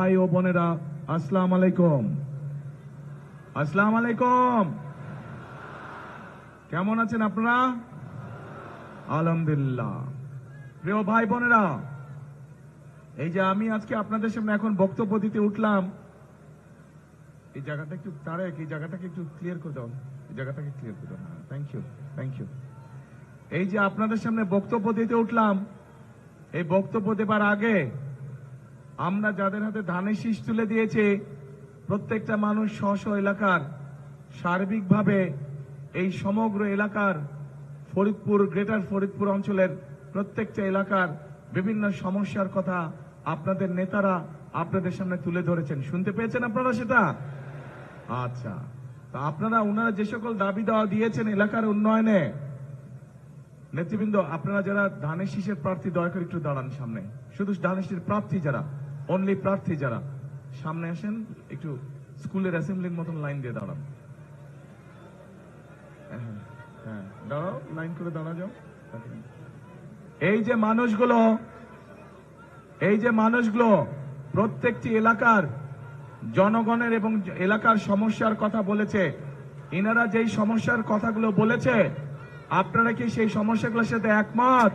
ভাই ও বোনেরা, আসসালাম আলাইকুম। আসসালাম আলাইকুম। কেমন আছেন আপনারা? আলহামদুলিল্লাহ। প্রিয় ভাই বোনেরা, এই যে আমি আজকে আপনাদের সামনে এখন বক্তব্য দিতে উঠলাম, এই জায়গাটা একটু তারেক এই জায়গাটাকে একটু ক্লিয়ার করে দাও। এই জায়গাটাকে ক্লিয়ার করে দাও। থ্যাংক ইউ থ্যাংক ইউ এই যে আপনাদের সামনে বক্তব্য দিতে উঠলাম, এই বক্তব্য দেবার আগে আমরা যাদের হাতে ধানের শীষ তুলে দিয়েছে, প্রত্যেকটা মানুষ স্ব এলাকার সার্বিকভাবে এই সমগ্র এলাকার ফরিদপুর, গ্রেটার ফরিদপুর অঞ্চলের প্রত্যেকটা এলাকার বিভিন্ন সমস্যার কথা আপনাদের নেতারা আপনাদের সামনে তুলে ধরেছেন। শুনতে পেয়েছেন আপনারা সেটা? আচ্ছা। তা আপনারা ওনারা যে সকল দাবি দেওয়া দিয়েছেন এলাকার উন্নয়নে, নেতৃবৃন্দ, আপনারা যারা ধানের শীষের প্রার্থী, দয়া করে একটু দাঁড়ান সামনে। শুধু ধানের শীষের প্রার্থী যারা অনলি প্রার্থী যারা। সামনে আসেন একটু স্কুলের অ্যাসেম্বলির মতন লাইন দিয়ে দাঁড়ান। হ্যাঁ, হ্যাঁ দাঁড়াও লাইন করে দাঁড়া যাও। এই যে মানুষগুলো এই যে মানুষগুলো প্রত্যেকটি এলাকার জনগণের এবং এলাকার সমস্যার কথা বলেছে। ইনারা যেই সমস্যার কথাগুলো বলেছে আপনারা কি সেই সমস্যাগুলোর সাথে একমত?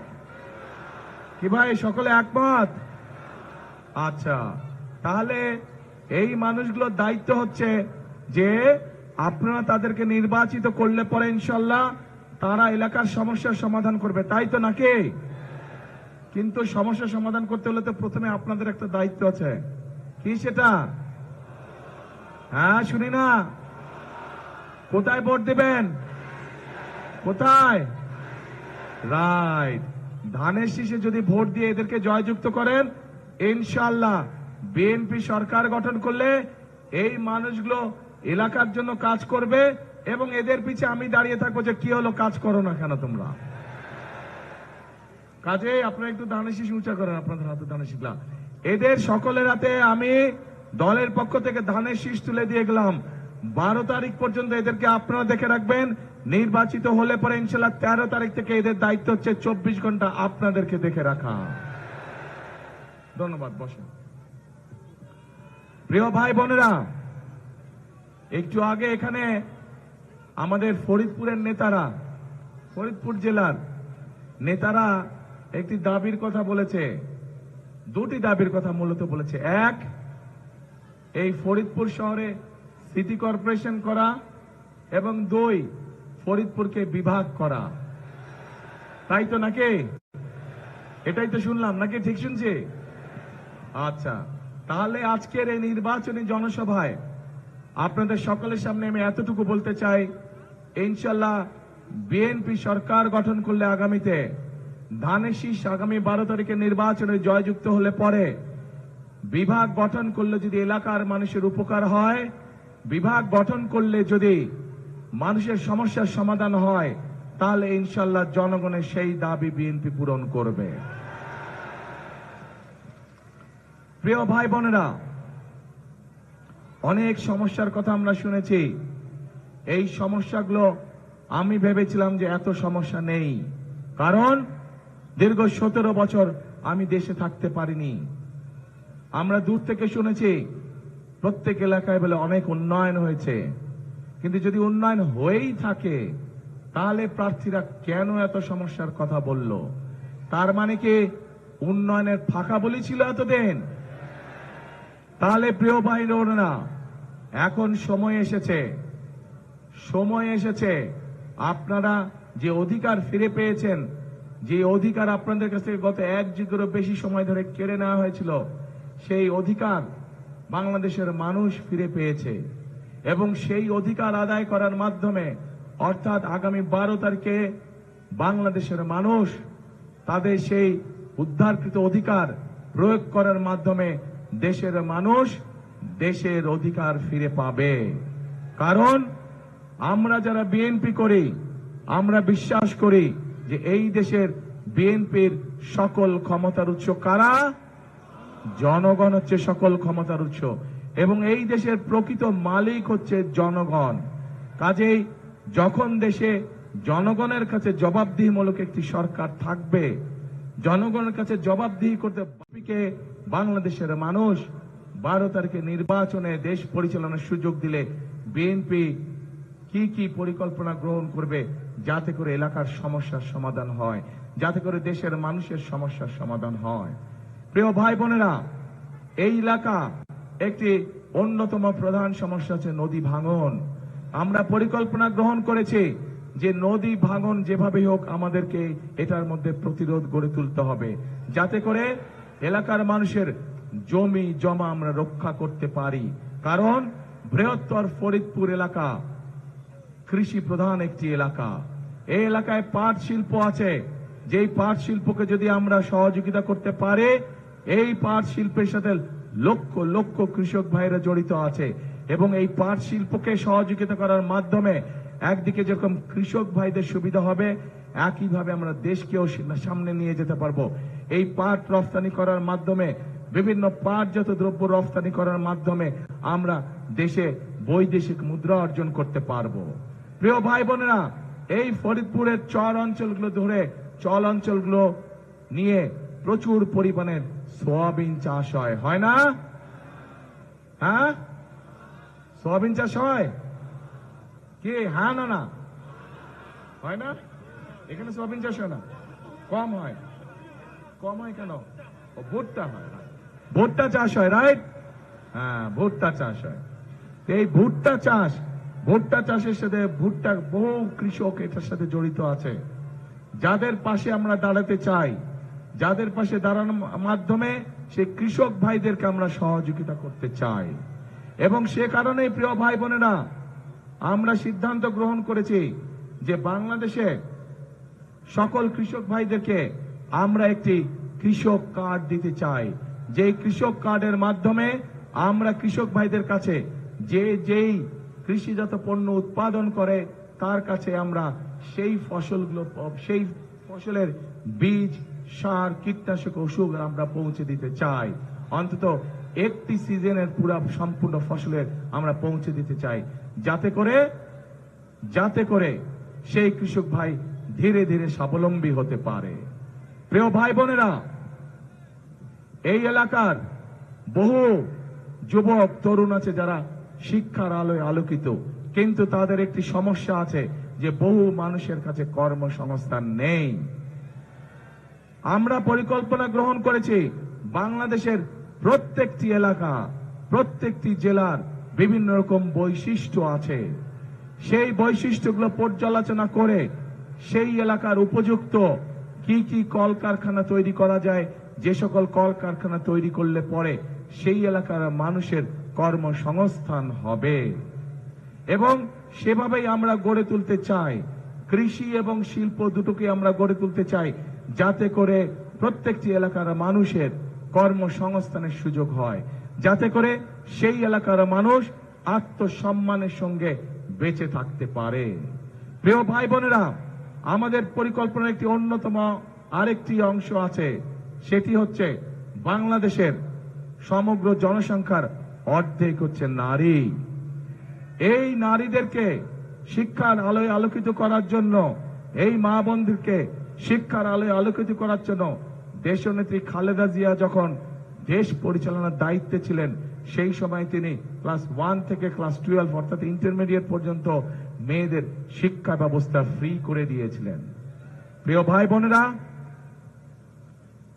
কি ভাই সকলে একমত? আচ্ছা তাহলে এই মানুষগুলোর দায়িত্ব হচ্ছে যে আপনারা তাদেরকে নির্বাচিত করলে পরে ইনশাল্লাহ তারা এলাকার সমস্যার সমাধান করবে, তাই তো নাকি? কিন্তু সমস্যা সমাধান করতে হলে তো প্রথমে আপনাদের একটা দায়িত্ব আছে। কি সেটা? হ্যাঁ শুনি না। কোথায় ভোট দিবেন? কোথায়? রাইট। ধানের শীষে যদি ভোট দিয়ে এদেরকে জয়যুক্ত করেন ইনশাল্লাহ বিএনপি সরকার গঠন করলে এই মানুষগুলো এলাকার জন্য কাজ করবে এবং এদের পিছে আমি দাঁড়িয়ে থাকব যে কি হলো, কাজ করো না কেন তোমরা। কাজে আপনারা একটু ধানের উঁচা করেন, আপনাদের হাতে শীষলা এদের সকলের হাতে আমি দলের পক্ষ থেকে ধানের শীষ তুলে দিয়ে গেলাম। বারো তারিখ পর্যন্ত এদেরকে আপনারা দেখে রাখবেন। নির্বাচিত হলে পরে ইনশাল্লাহ তেরো তারিখ থেকে এদের দায়িত্ব হচ্ছে চব্বিশ ঘণ্টা আপনাদেরকে দেখে রাখা। ধন্যবাদ, বসেন। প্রিয় ভাই বোনেরা, একটু আগে এখানে আমাদের ফরিদপুরের নেতারা, ফরিদপুর জেলার নেতারা একটি দাবির কথা বলেছে। দুটি দাবির কথা মূলত বলেছে। এক, এই ফরিদপুর শহরে সিটি কর্পোরেশন করা এবং দুই, ফরিদপুরকে বিভাগ করা। তাই তো নাকি? এটাই তো শুনলাম। নাকি ঠিক শুনছি? আচ্ছা তাহলে আজকের এই নির্বাচনী জনসভায় আপনাদের সকলের সামনে আমি এতটুকু বলতে চাই, ইনশাল্লাহ বিএনপি সরকার গঠন করলে আগামীতে ধানের শীষ আগামী বারো তারিখে নির্বাচনে জয়যুক্ত হলে পরে বিভাগ গঠন করলে যদি এলাকার মানুষের উপকার হয়, বিভাগ গঠন করলে যদি মানুষের সমস্যার সমাধান হয়, তাহলে ইনশাল্লাহ জনগণের সেই দাবি বিএনপি পূরণ করবে। প্রিয় ভাই বোনেরা, অনেক সমস্যার কথা আমরা শুনেছি। এই সমস্যাগুলো আমি ভেবেছিলাম যে এত সমস্যা নেই। কারণ দীর্ঘ সতেরো বছর আমি দেশে থাকতে পারিনি। আমরা দূর থেকে শুনেছি, প্রত্যেক এলাকায় বলে অনেক উন্নয়ন হয়েছে। কিন্তু যদি উন্নয়ন হয়েই থাকে, তাহলে প্রার্থীরা কেন এত সমস্যার কথা বলল? তার মানে কি উন্নয়নের ফাঁকা বলি ছিল এতদিন? তাহলে প্রিয় ভাই না এখন সময় এসেছে। সময় এসেছে। আপনারা যে অধিকার ফিরে পেয়েছেন, যে অধিকার আপনাদের কাছ থেকে গত এক যুগেরও বেশি সময় ধরে কেড়ে নেওয়া হয়েছিল, সেই অধিকার বাংলাদেশের মানুষ ফিরে পেয়েছে। এবং সেই অধিকার আদায় করার মাধ্যমে, অর্থাৎ আগামী বারো তারিখে বাংলাদেশের মানুষ তাদের সেই উদ্ধারকৃত অধিকার প্রয়োগ করার মাধ্যমে দেশের মানুষ দেশের অধিকার ফিরে পাবে। কারণ আমরা যারা বিএনপি করি, আমরা বিশ্বাস করি যে এই দেশের বিএনপির সকল ক্ষমতার উৎস কারা? জনগণ হচ্ছে সকল ক্ষমতার উৎস এবং এই দেশের প্রকৃত মালিক হচ্ছে জনগণ। কাজেই যখন দেশে জনগণের কাছে জবাবদিহিমূলক একটি সরকার থাকবে, জনগণের কাছে জবাবদিহি করতে বাংলাদেশের মানুষ বারো তারিখে নির্বাচনে দেশ পরিচালনার সুযোগ দিলে বিএনপি কি কি পরিকল্পনা গ্রহণ করবে যাতে করে এলাকার সমস্যার সমাধান হয়, যাতে করে দেশের মানুষের সমস্যার সমাধান হয়। প্রিয় ভাই বোনেরা, এই এলাকা একটি অন্যতম প্রধান সমস্যা হচ্ছে নদী ভাঙন। আমরা পরিকল্পনা গ্রহণ করেছি যে নদী ভাঙন যেভাবে হোক আমাদেরকে এটার মধ্যে প্রতিরোধ গড়ে তুলতে হবে, যাতে করে এলাকার মানুষের জমি, জমা আমরা রক্ষা করতে পারি। কারণ বৃহত্তর ফরিদপুর এলাকা কৃষি প্রধান একটি এলাকা। এই এলাকায় পাট শিল্প আছে। যেই পাট শিল্পকে যদি আমরা সহযোগিতা করতে পারে, এই পাট শিল্পের সাথে লক্ষ লক্ষ কৃষক ভাইরা জড়িত আছে। এবং এই পাট শিল্পকে সহযোগিতা করার মাধ্যমে একদিকে যেরকম কৃষক ভাইদের সুবিধা হবে, একইভাবে আমরা দেশকেও সামনে নিয়ে যেতে পারব। এই পাট রফতানি করার মাধ্যমে, বিভিন্ন পাটজাত দ্রব্য রফতানি করার মাধ্যমে আমরা দেশে বৈদেশিক মুদ্রা অর্জন করতে পারব। প্রিয় ভাই বোনেরা, এই ফরিদপুরের চর অঞ্চলগুলো ধরে চল অঞ্চলগুলো নিয়ে প্রচুর পরিমাণের সোয়াবিন চাষ হয়। হয় না? হ্যাঁ? সোয়াবিন চাষ হয়? কি? হ্যাঁ না না? হয় না? এখানে সোয়াবিন চাষ হয় না? কম হয়। কম কেন? ভুট্টা হয় ভুট্টা চাষ হয় রাইট হ্যাঁ ভুট্টা চাষ হয়। এই ভুট্টা চাষ, ভুট্টা চাষের সাথে ভুট্টা বহু কৃষক এটার সাথে জড়িত আছে। যাদের পাশে আমরা দাঁড়াতে চাই, যাদের পাশে দাঁড়ানোর মাধ্যমে সে কৃষক ভাইদেরকে আমরা সহযোগিতা করতে চাই। এবং সে কারণে প্রিয় ভাই বোনেরা, আমরা সিদ্ধান্ত গ্রহণ করেছি যে বাংলাদেশে সকল কৃষক ভাইদেরকে আমরা একটি কৃষক কার্ড দিতে চাই। যে কৃষক কার্ডের মাধ্যমে আমরা কৃষক ভাইদের কাছে যে যেই কৃষিজাত পণ্য উৎপাদন করে, তার কাছে আমরা সেই ফসলগুলো, সেই ফসলের বীজ, সার, কীটনাশক ওষুধ আমরা পৌঁছে দিতে চাই। অন্তত একটি সিজনের পুরা সম্পূর্ণ ফসলের আমরা পৌঁছে দিতে চাই। যাতে করে যাতে করে সেই কৃষক ভাই ধীরে ধীরে স্বাবলম্বী হতে পারে। প্রিয় ভাই বোনেরা, এই এলাকার বহু যুবক, তরুণ আছে যারা শিক্ষার আলোয় আলোকিত। কিন্তু তাদের একটি সমস্যা আছে যে বহু মানুষের কাছে কর্মসংস্থান নেই। আমরা পরিকল্পনা গ্রহণ করেছি, বাংলাদেশের প্রত্যেকটি এলাকা, প্রত্যেকটি জেলার বিভিন্ন রকম বৈশিষ্ট্য আছে। সেই বৈশিষ্ট্যগুলো পর্যালোচনা করে সেই এলাকার উপযুক্ত কি কি কলকারখানা তৈরি করা যায়, যে সকল কলকারখানা তৈরি করলে পরে সেই এলাকার মানুষের কর্মসংস্থান হবে। এবং সেভাবেই আমরা গড়ে তুলতে চাই। কৃষি এবং শিল্প দুটোকে আমরা গড়ে তুলতে চাই, যাতে করে প্রত্যেকটি এলাকার মানুষের কর্মসংস্থানের সুযোগ হয়। যাতে করে সেই এলাকার মানুষ আত্মসম্মানের সঙ্গে বেঁচে থাকতে পারে। প্রিয় ভাই বোনেরা আমাদের পরিকল্পনার একটি অন্যতম আরেকটি অংশ আছে। সেটি হচ্ছে বাংলাদেশের সমগ্র জনসংখ্যার অর্ধেক হচ্ছে নারী। এই নারীদেরকে শিক্ষার আলোয় আলোকিত করার জন্য, এই মা বোনদেরকে শিক্ষার আলোয় আলোকিত করার জন্য দেশনেত্রী খালেদা জিয়া যখন দেশ পরিচালনার দায়িত্বে ছিলেন, সেই সময় তিনি ক্লাস ওয়ান থেকে ক্লাস টুয়েলভ অর্থাৎ ইন্টারমিডিয়েট পর্যন্ত মেয়েদের শিক্ষা ব্যবস্থা ফ্রি করে দিয়েছিলেন। প্রিয় ভাই বোনেরা,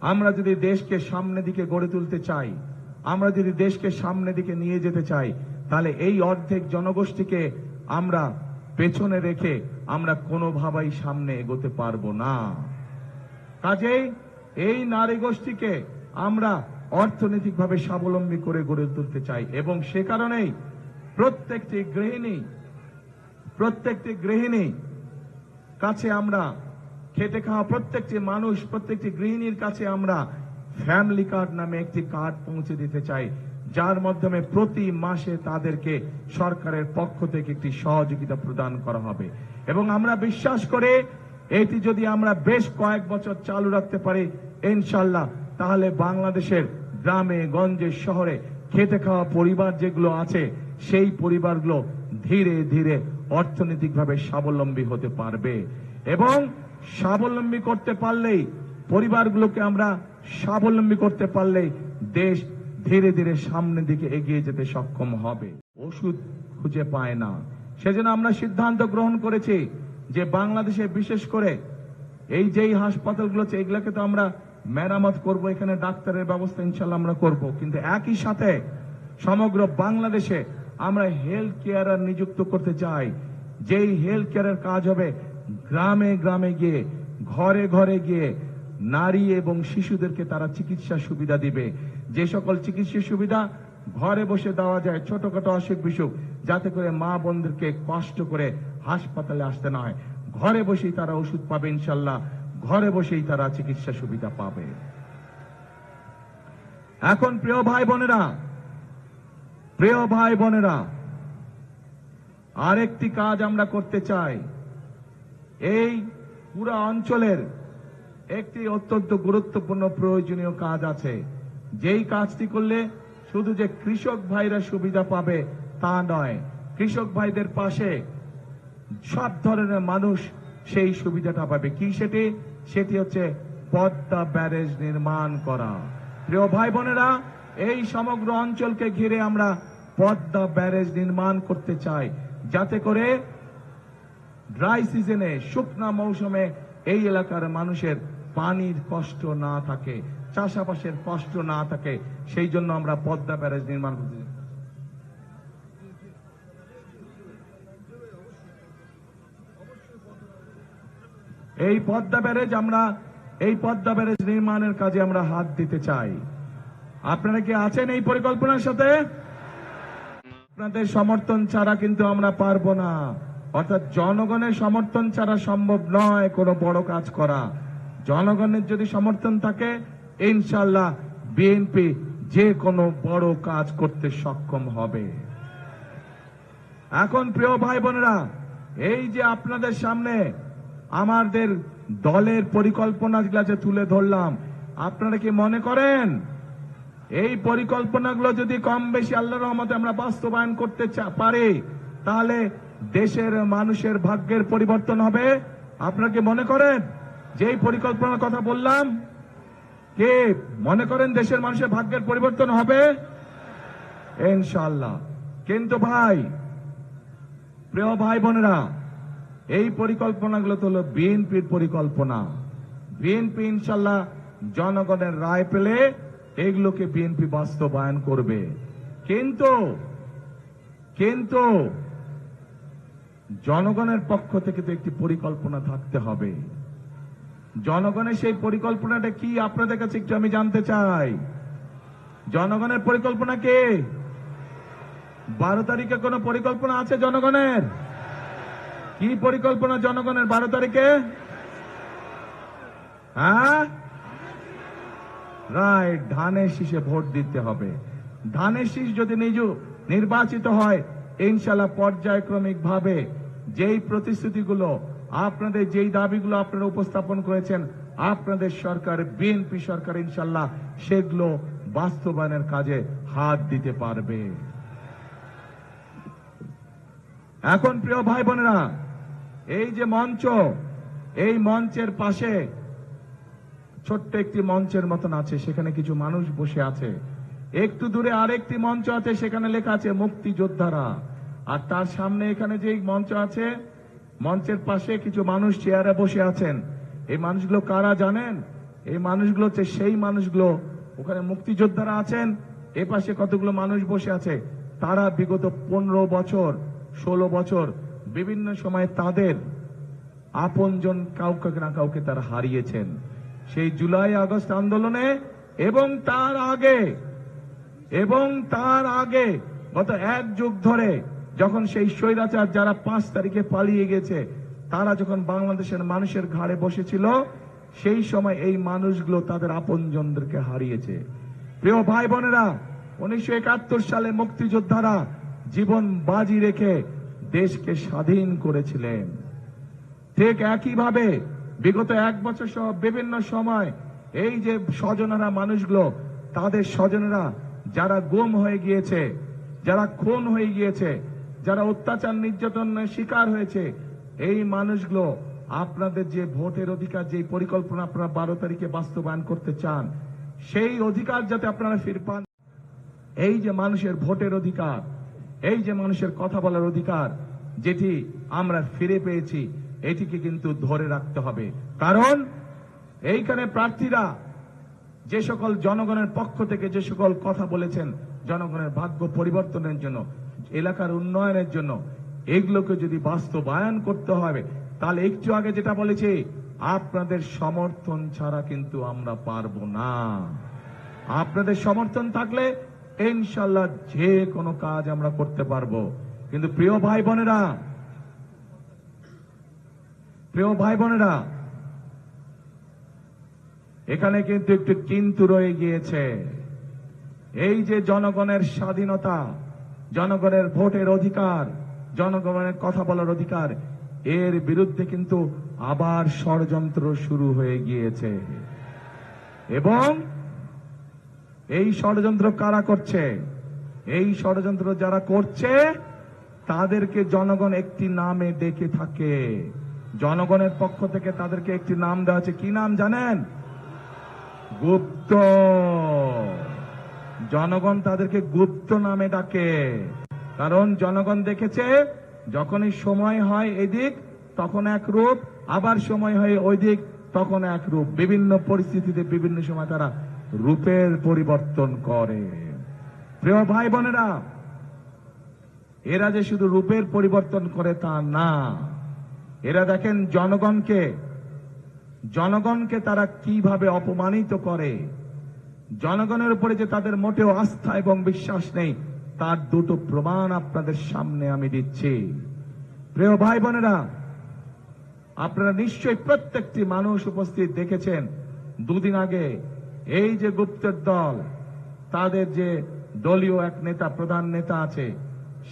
আমরা যদি দেশকে সামনে দিকে গড়ে তুলতে চাই, আমরা যদি দেশকে সামনে দিকে নিয়ে যেতে চাই, তাহলে এই অর্ধেক জনগোষ্ঠীকে আমরা পেছনে রেখে আমরা কোনোভাবেই সামনে এগোতে পারব না। কাজেই এই নারী গোষ্ঠীকে আমরা অর্থনৈতিকভাবে স্বাবলম্বী করে গড়ে তুলতে চাই এবং সে কারণেই প্রত্যেকটি গৃহিণী প্রত্যেকটি গৃহিণী কাছে আমরা খেটে খাওয়া প্রত্যেকটি মানুষ, প্রত্যেকটি গৃহিণীর কাছে আমরা ফ্যামিলি কার্ড নামে একটি কার্ড পৌঁছে দিতে চাই, যার মাধ্যমে প্রতি মাসে তাদেরকে সরকারের পক্ষ থেকে একটি সহযোগিতা প্রদান করা হবে। এবং আমরা বিশ্বাস করে, এটি যদি আমরা বেশ কয়েক বছর চালু রাখতে পারি ইনশাল্লাহ তাহলে বাংলাদেশের গ্রামে, গঞ্জে, শহরে খেতে খাওয়া পরিবার যেগুলো আছে, সেই পরিবারগুলো ধীরে ধীরে অর্থনৈতিকভাবে স্বাবলম্বী হতে পারবে এবং স্বাবলম্বী করতে পারলেই পরিবারগুলোকে আমরা স্বাবলম্বী করতে পারলেই দেশ ধীরে ধীরে সামনের দিকে এগিয়ে যেতে সক্ষম হবে। ওষুধ খুঁজে পায় না। সেজন্য আমরা সিদ্ধান্ত গ্রহণ করেছি যে বাংলাদেশে বিশেষ করে এই যেই হাসপাতালগুলো আছে, এগুলোকে তো আমরা মেরামত করব, এখানে ডাক্তারের ব্যবস্থা ইনশাল্লাহ আমরা করব। কিন্তু একই সাথে সমগ্র বাংলাদেশে আমরা হেলথ কেয়ারার নিযুক্ত করতে চাই। যেই হেলথ কেয়ারের কাজ হবে গ্রামে গ্রামে গিয়ে, ঘরে ঘরে গিয়ে নারী এবং শিশুদেরকে তারা চিকিৎসা সুবিধা দিবে। যে সকল চিকিৎসা সুবিধা ঘরে বসে দেওয়া যায়, ছোটখাটো অসুখ বিসুখ, যাতে করে মা বোনদেরকে কষ্ট করে হাসপাতালে আসতে না হয়। ঘরে বসেই তারা ওষুধ পাবে ইনশাল্লাহ। ঘরে বসেই তারা চিকিৎসা সুবিধা পাবে। এখন প্রিয় ভাই বোনেরা প্রিয় ভাই বোনেরা, আরেকটি কাজ আমরা করতে চাই। এই পুরো অঞ্চলের একটি অত্যন্ত গুরুত্বপূর্ণ প্রয়োজনীয় কাজ আছে। যেই কাজটি করলে শুধু যে কৃষক ভাইরা সুবিধা পাবে তা নয়, কৃষক ভাইদের পাশে সব ধরনের মানুষ সেই সুবিধাটা পাবে। কি সেটি? সেটি হচ্ছে পদ্মা ব্যারেজ নির্মাণ করা। প্রিয় ভাই বোনেরা, এই সমগ্র অঞ্চলকে ঘিরে আমরা পদ্মা ব্যারেজ নির্মাণ করতে চাই। যাতে করে ড্রাই সিজনে শুকনা মৌসুমে এই এলাকার মানুষের পানির কষ্ট না থাকে, চাষাবাসের কষ্ট না থাকে, সেই জন্য আমরা পদ্মা ব্যারেজ নির্মাণ করতে। এই পদ্মা ব্যারেজ আমরা, এই পদ্মা ব্যারেজ নির্মাণের কাজে আমরা হাত দিতে চাই। আপনারা কি আছেন এই পরিকল্পনার সাথে? আপনাদের সমর্থন ছাড়া কিন্তু আমরা পারব না। অর্থাৎ জনগণের সমর্থন ছাড়া সম্ভব নয় কোনো বড় কাজ করা। জনগণের যদি সমর্থন থাকে ইনশাল্লাহ বিএনপি যে কোনো বড় কাজ করতে সক্ষম হবে। এখন প্রিয় ভাই বোনেরা, এই যে আপনাদের সামনে আমাদের দলের পরিকল্পনা যে তুলে ধরলাম, আপনারা কি মনে করেন? এই পরিকল্পনাগুলো যদি কম বেশি আল্লাহ রহমতে আমরা বাস্তবায়ন করতে পারি, তাহলে দেশের মানুষের ভাগ্যের পরিবর্তন হবে। আপনারা কি মনে করেন? যে এই পরিকল্পনার কথা বললাম, কে মনে করেন দেশের মানুষের ভাগ্যের পরিবর্তন হবে? ইনশাল্লাহ কিন্তু ভাই, প্রিয় ভাই বোনেরা, এই পরিকল্পনাগুলো তো হলো বিএনপির পরিকল্পনা। বিএনপি ইনশাল্লাহ জনগণের রায় পেলে এগুলোকে বিএনপি বাস্তবায়ন করবে। কিন্তু কিন্তু জনগণের পক্ষ থেকে তো একটি পরিকল্পনা থাকতে হবে। জনগণের সেই পরিকল্পনাটা কি? আপনাদের কাছে একটু আমি জানতে চাই। জনগণের পরিকল্পনা কে? বারো তারিখে কোনো পরিকল্পনা আছে জনগণের? কি পরিকল্পনা জনগণের বারো তারিখে? হ্যাঁ? রাইট ধানের শীষে ভোট দিতে হবে। ধানের শীষ যদি নিজ, নির্বাচিত হয় ইনশাল্লাহ পর্যায়ক্রমিক ভাবে যেই প্রতিশ্রুতিগুলো আপনাদের, যেই দাবিগুলো আপনারা উপস্থাপন করেছেন, আপনাদের সরকার, বিএনপি সরকার ইনশাল্লাহ সেগুলো বাস্তবায়নের কাজে হাত দিতে পারবে। এখন প্রিয় ভাই বোনেরা, এই যে মঞ্চ, এই মঞ্চের পাশে ছোট্ট একটি মঞ্চের মতন আছে, সেখানে কিছু মানুষ বসে আছে। একটু দূরে আরেকটি মঞ্চ আছে, সেখানে লেখা আছে মুক্তিযোদ্ধারা। আর তার সামনে এখানে যে মঞ্চ আছে, মঞ্চের পাশে কিছু মানুষ চেয়ারে বসে আছেন। এই মানুষগুলো কারা জানেন? এই মানুষগুলো হচ্ছে সেই মানুষগুলো। ওখানে মুক্তিযোদ্ধারা আছেন, এ পাশে কতগুলো মানুষ বসে আছে? তারা বিগত পনেরো বছর, ষোলো বছর, বিভিন্ন সময় তাদের আপনজন কাউকে না কাউকে তারা হারিয়েছেন। সেই জুলাই আগস্ট আন্দোলনে এবং তার আগে, এবং তার আগে গত এক যুগ ধরে যখন সেই স্বৈরাচার যারা পাঁচ তারিখে পালিয়ে গেছে, তারা যখন বাংলাদেশের মানুষের ঘাড়ে বসেছিল, সেই সময় এই মানুষগুলো তাদের আপনজনদেরকে হারিয়েছে। প্রিয় ভাই বোনেরা, উনিশশো একাত্তর সালে মুক্তিযোদ্ধারা জীবন বাজি রেখে দেশকে স্বাধীন করেছিলেন। ঠিক একইভাবে বিগত এক বছর সহ বিভিন্ন সময় এই যে স্বজনেরা মানুষগুলো, তাদের স্বজনেরা যারা গুম হয়ে গিয়েছে, যারা খুন হয়ে গিয়েছে, যারা অত্যাচার নির্যাতনের শিকার হয়েছে, এই মানুষগুলো আপনাদের যে ভোটের অধিকার, যে পরিকল্পনা আপনারা বারো তারিখে বাস্তবায়ন করতে চান, সেই অধিকার যাতে আপনারা ফির পান। এই যে মানুষের ভোটের অধিকার, এই যে মানুষের কথা বলার অধিকার, যেটি আমরা ফিরে পেয়েছি এটিকে কিন্তু ধরে রাখতে হবে। কারণ, এইখানে প্রার্থীরা যে সকল জনগণের পক্ষ থেকে যে সকল কথা বলেছেন, জনগণের ভাগ্য পরিবর্তনের জন্য, এলাকার উন্নয়নের জন্য, এগুলোকে যদি বাস্তবায়ন করতে হবে, তাহলে একটু আগে যেটা বলেছি, আপনাদের সমর্থন ছাড়া কিন্তু আমরা পারব না। আপনাদের সমর্থন থাকলে, ইনশাল্লাহ যে কোনো কাজ আমরা করতে পারব। কিন্তু প্রিয় ভাই বোনেরা প্রিয় ভাই বোনেরা এখানে কিন্তু একটু কিন্তু রয়ে গিয়েছে। এই যে জনগণের স্বাধীনতা, জনগণের ভোটের অধিকার, জনগণের কথা বলার অধিকার, এর বিরুদ্ধে কিন্তু আবার ষড়যন্ত্র শুরু হয়ে গিয়েছে। এবং এই ষড়যন্ত্র কারা করছে? এই ষড়যন্ত্র যারা করছে, তাদেরকে জনগণ একটি নামে ডেকে থাকে। জনগণের পক্ষ থেকে তাদেরকে একটি নাম দেওয়া আছে। কি নাম জানেন? গুপ্ত। জনগণ তাদেরকে গুপ্ত নামে ডাকে। কারণ জনগণ দেখেছে, যখনই সময় হয় এদিক তখন এক রূপ, আবার সময় হয় ওই দিক, তখন এক রূপ। বিভিন্ন পরিস্থিতিতে বিভিন্ন সময় তারা রূপের পরিবর্তন করে। প্রিয় ভাই বোনেরা, এরা যে শুধু রূপের পরিবর্তন করে তা না। এরা দেখেন জনগণকে জনগণকে তারা কীভাবে অপমানিত করে। জনগণের উপরে যে তাদের মোটেও আস্থা এবং বিশ্বাস নেই, তার দুটো প্রমাণ আপনাদের সামনে আমি দিচ্ছি। প্রিয় ভাই বোনেরা, আপনারা নিশ্চয়ই প্রত্যেকটি মানুষ উপস্থিত দেখেছেন দুদিন আগে এই যে গুপ্তের দল, তাদের যে দলীয় এক নেতা, প্রধান নেতা আছে,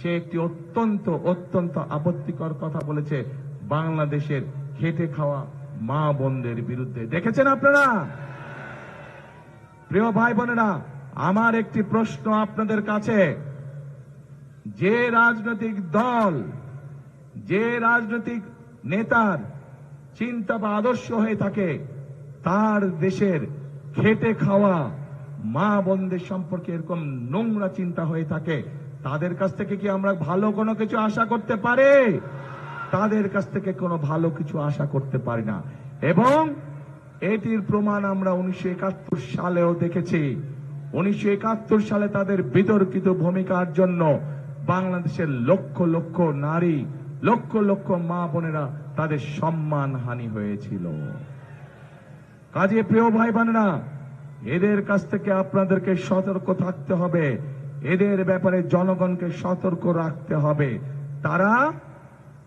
সে একটি অত্যন্ত অত্যন্ত আপত্তিকর কথা বলেছে। বাংলাদেশের খেটে খাওয়া মা বোনদের বিরুদ্ধে। দেখেছেন আপনারা? প্রিয় ভাই বোনেরা, আমার একটি প্রশ্ন আপনাদের কাছে। যে রাজনৈতিক দল, যে রাজনৈতিক নেতার চিন্তা বা আদর্শ হয়ে থাকে, তার দেশের খেটে খাওয়া মা বোনদের সম্পর্কে এরকম নোংরা চিন্তা হয়ে থাকে, তাদের কাছ থেকে কি আমরা ভালো কোনো কিছু আশা করতে পারি? তাদের কাছ থেকে কোনো ভালো কিছু আশা করতে পারি না। এবং এটির প্রমাণ আমরা উনিশশো একাত্তর সালেও দেখেছি। উনিশশো একাত্তর সালে তাদের বিতর্কিত ভূমিকার জন্য বাংলাদেশের লক্ষ লক্ষ নারী, লক্ষ লক্ষ মা বোনেরা তাদের সম্মান হানি হয়েছিল। কাজে প্রিয় ভাই বোনেরা এদের কাছ থেকে আপনাদেরকে সতর্ক থাকতে হবে। এদের ব্যাপারে জনগণকে সতর্ক রাখতে হবে। তারা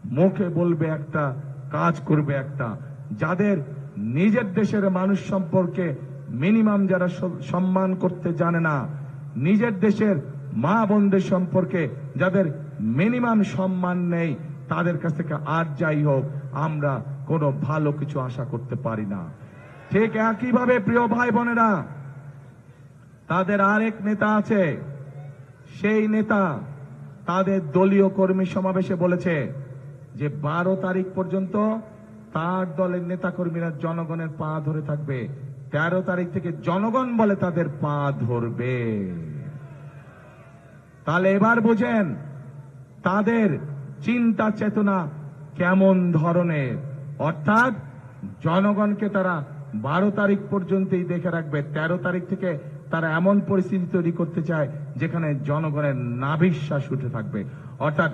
মুখে বলবে একটা, কাজ করবে একটা। যাদের নিজের দেশের মানুষ সম্পর্কে মিনিমাম যারা সম্মান করতে জানে না, নিজের দেশের মা বোনদের সম্পর্কে যাদের মিনিমাম সম্মান নেই, তাদের কাছ থেকে আর যাই হোক, আমরা কোনো ভালো কিছু আশা করতে পারি না। ঠিক একইভাবে প্রিয় ভাই বোনেরা, তাদের আরেক নেতা আছে। সেই নেতা তাদের দলীয় কর্মী সমাবেশে বলেছে যে বারো তারিখ পর্যন্ত তার দলের নেতা কর্মীরা জনগণের পা ধরে থাকবে। তেরো তারিখ থেকে জনগণ বলে তাদের পা ধরবে। তাহলে এবার বোঝেন, তাদের চিন্তা চেতনা কেমন ধরনের? অর্থাৎ জনগণকে তারা বারো তারিখ পর্যন্তই দেখে রাখবে। তেরো তারিখ থেকে তারা এমন পরিস্থিতি তৈরি করতে চায় যেখানে জনগণের নাভিশ্বাস উঠে থাকবে। অর্থাৎ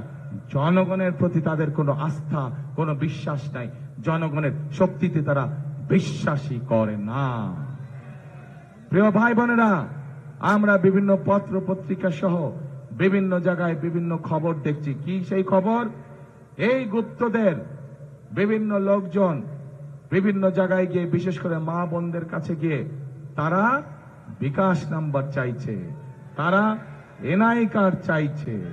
জনগণের প্রতি তাদের কোনো আস্থা, কোনো বিশ্বাস নাই। জনগণের শক্তিতে তারা বিশ্বাসই করে না। প্রিয় ভাই বোনেরা, আমরা বিভিন্ন পত্র পত্রিকা সহ বিভিন্ন জায়গায় বিভিন্ন খবর দেখছি। কি সেই খবর? এই গুপ্তদের বিভিন্ন লোকজন বিভিন্ন জায়গায় গিয়ে, বিশেষ করে মা বোনদের কাছে গিয়ে, তারা বিকাশ নাম্বার চাইছে। তারা এনআই কার্ড চাইছে।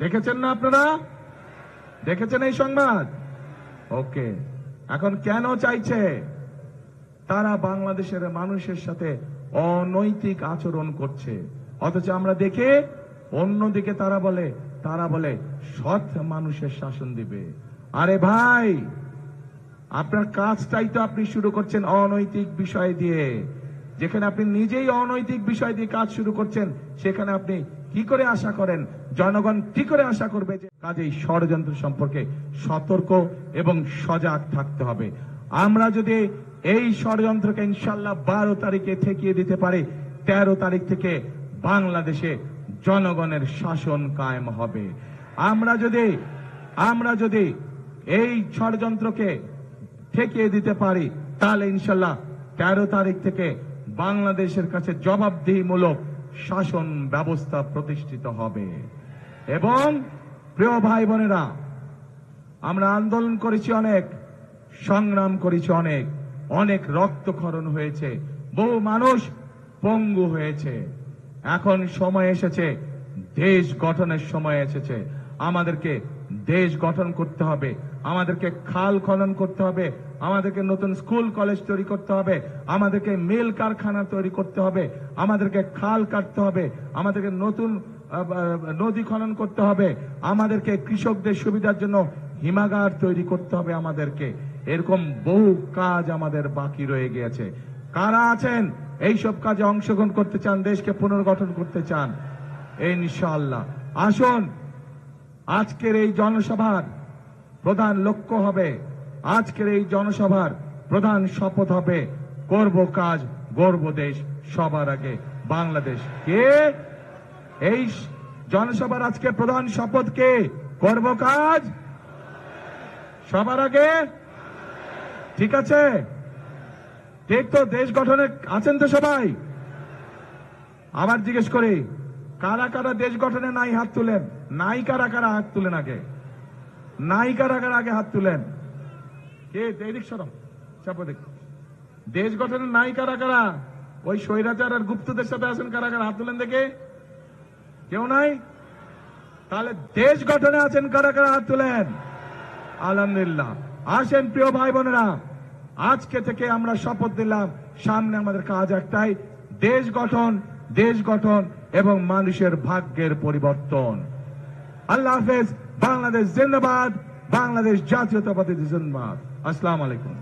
দেখেছেন না আপনারা? দেখেছেন এই সংবাদ? ওকে, এখন কেন চাইছে? তারা বাংলাদেশের মানুষের সাথে অনৈতিক আচরণ করছে। অথচ আমরা দেখে অন্যদিকে তারা বলে তারা বলে সৎ মানুষের শাসন দিবে। আরে ভাই, আপনার কাজটাই তো আপনি শুরু করছেন অনৈতিক বিষয় দিয়ে। যেখানে আপনি নিজেই অনৈতিক বিষয় দিয়ে কাজ শুরু করছেন, সেখানে আপনি কি করে আশা করেন? জনগণ কি করে আশা করবে যে কাজেই ষড়যন্ত্র সম্পর্কে সতর্ক এবং সজাগ থাকতে হবে? আমরা যদি এই ষড়যন্ত্রকে ইনশাল্লাহ বারো তারিখে ঠেকিয়ে দিতে পারি, তেরো তারিখ থেকে বাংলাদেশে জনগণের শাসন কায়েম হবে। আমরা যদি আমরা যদি এই ষড়যন্ত্রকে ঠেকিয়ে দিতে পারি, তাহলে ইনশাল্লাহ তেরো তারিখ থেকে বাংলাদেশের কাছে জবাবদিহিমূলক শাসন ব্যবস্থা প্রতিষ্ঠিত হবে। এবং প্রিয় ভাই বোনেরা, আমরা আন্দোলন করেছি অনেক, সংগ্রাম করেছি অনেক অনেক রক্তক্ষরণ হয়েছে, বহু মানুষ পঙ্গু হয়েছে। এখন সময় এসেছে, দেশ গঠনের সময় এসেছে। আমাদেরকে দেশ গঠন করতে হবে। আমাদেরকে খাল খনন করতে হবে, আমাদেরকে নতুন স্কুল, কলেজ তৈরি করতে হবে, আমাদেরকে মিল কারখানা তৈরি করতে হবে, আমাদেরকে খাল কাটতে হবে, আমাদেরকে নতুন নদী খনন করতে হবে, আমাদেরকে কৃষকদের সুবিধার জন্য হিমাগার তৈরি করতে হবে আমাদেরকে। এরকম বহু কাজ আমাদের বাকি রয়ে গিয়েছে। কারা আছেন? এইসব কাজে অংশগ্রহণ করতে চান, দেশকে পুনর্গঠন করতে চান, ইনশাআল্লাহ। আসুন, আজকের এই জনসভার প্রধান লক্ষ্য হবে। আজকের এই জনসভার প্রধান শপথ হবে, করব কাজ গর্ব দেশ সবার আগে। বাংলাদেশ কে? এই জনসভার আজকে প্রধান শপথ কে? করব কাজ? সবার আগে? ঠিক আছে? ঠিক তো, দেশ গঠনে আছেন তো সবাই? আবার জিজ্ঞেস করি, কারা কারা দেশ গঠনে নাই হাত তুলেন? নাই কারা কারা হাত তুলেন আগে? নাই কারা আগে হাত তুলেন। কে? এদিক সরম। চাপো দেখ। দেশ গঠনে নাই কারা কারা ওই স্বৈরাচার আর গুপ্তদের সাথে আছেন কারা কারা? হাত তুলেন দেখে। কেউ নাই? তাহলে দেশ গঠনে আছেন কারা কারা? হাত তুলেন। আলহামদুলিল্লাহ। আসেন প্রিয় ভাই বোনেরা, আজকে থেকে আমরা শপথ দিলাম, সামনে আমাদের কাজ একটাই, দেশ গঠন দেশ গঠন এবং মানুষের ভাগ্যের পরিবর্তন। আল্লাহ হাফেজ। বাংলাদেশ জিন্দাবাদ বাংলাদেশ জাতীয়তাবাদী জিন্দাবাদ। আসসালামু আলাইকুম।